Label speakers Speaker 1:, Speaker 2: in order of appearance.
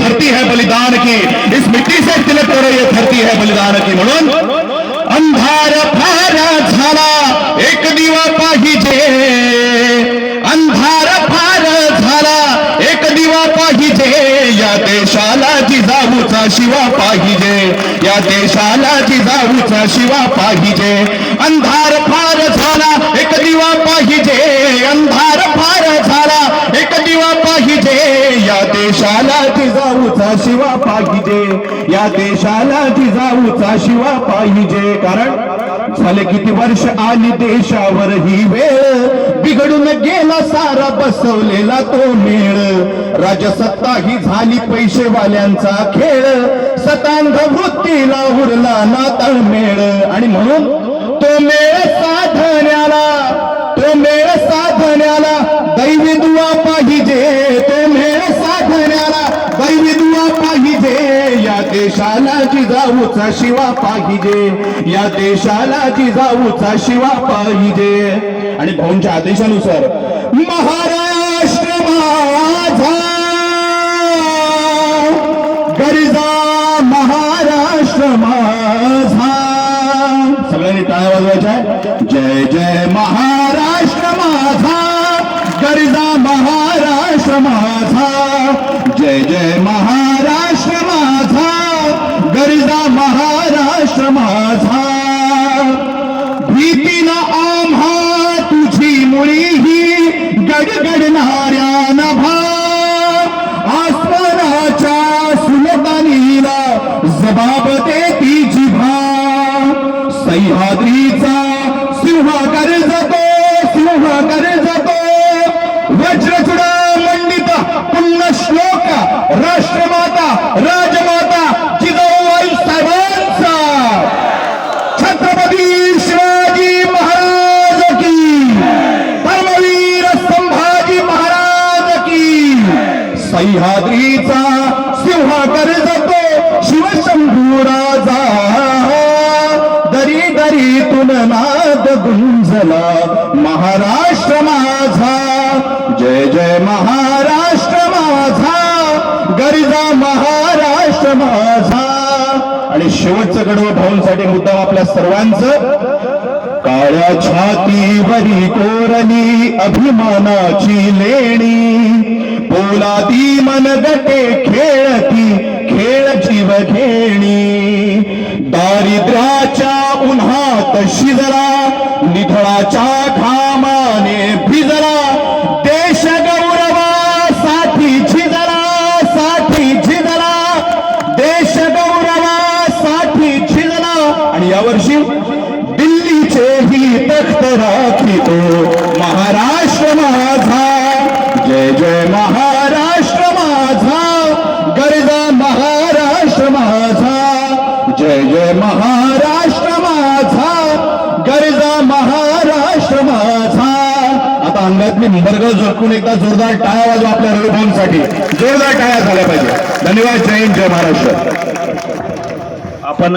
Speaker 1: धरती है बलिदान की। इस मिट्टी से तिलक हो करो ये धरती है बलिदान की। म्हणून अंधार फारा झाला एक दिवा पाहिजे। अंधार फार झाला एक दिवा पाहिजे। या देशाला जिजाऊचा शिवा पाहिजे। या देशाला जिजाऊचा शिवा पाहिजे। अंधार फार झाला एक दिवा पाहिजे। अंधार फार झाला एक दिवा पाहिजे या देशाला जिजाऊचा शिवा पाहिजे. या देशाला जिजाऊचा शिवा पाहिजे. कारण झाले किती वर्ष आली देशावर ही वेळ. बिघडून गेला सारा बसवलेला तो मेळ. राजसत्ता ही झाली पैसेवाल्यांचा खेळ. सतांग वृत्तीला उरला ना तळमेळ आणि म्हणून तो मेळ साधण्याला देशाला जिजाऊचा शिवा पाहिजे. या देशाला जिजाऊचा शिवा पाहिजे. आणि भाऊंच्या आदेशानुसार महाराष्ट्र माझा. गरजा महाराष्ट्र माझा. सगळ्यांनी टाळ्या वाजवायच्या. जय जय महाराष्ट्र माझा. गरजा महाराष्ट्र माझा. जय जय महा गरजा महाराष्ट्र माझा. भीतीनं आम्हा तुझी मुळी ही गडगडणाऱ्या सह्याद्रीचा सिंह जातो शिवशंभू राजा दरी दरीतून तुलनाद गुंजला महाराष्ट्र माझा. जय जय महाराष्ट्र माझा गरजा महाराष्ट्र माझा. आणि शेवटचं कडवं भाऊंसाठी मुद्दाम आपल्या सर्वांचं काळ्या छातीवरी कोरली अभिमानाची लेणी. पोलादी मनगटे खेळती खेळ जीव घेणी. दारिद्र्याच्या उन्हात शिजला निधळाच्या घामाने भिजला. देश गौरवासाठी झिजला साठी झिजला देश गौरवासाठी झिजला आणि यावर्षी दिल्लीचे ही तख्त राखितो महाराष्ट्र माझा जय जय महाराष्ट्र माझा गरजा महाराष्ट्र माझा जय जय महाराष्ट्र माझा गरजा महाराष्ट्र माझा आता मी झटकून एकदा जोरदार टाळ्या वाजू आपल्या रविभाऊंसाठी. जोरदार टाळ्या झाल्या पाहिजे. धन्यवाद. जय हिंद जय महाराष्ट्र.
Speaker 2: आपण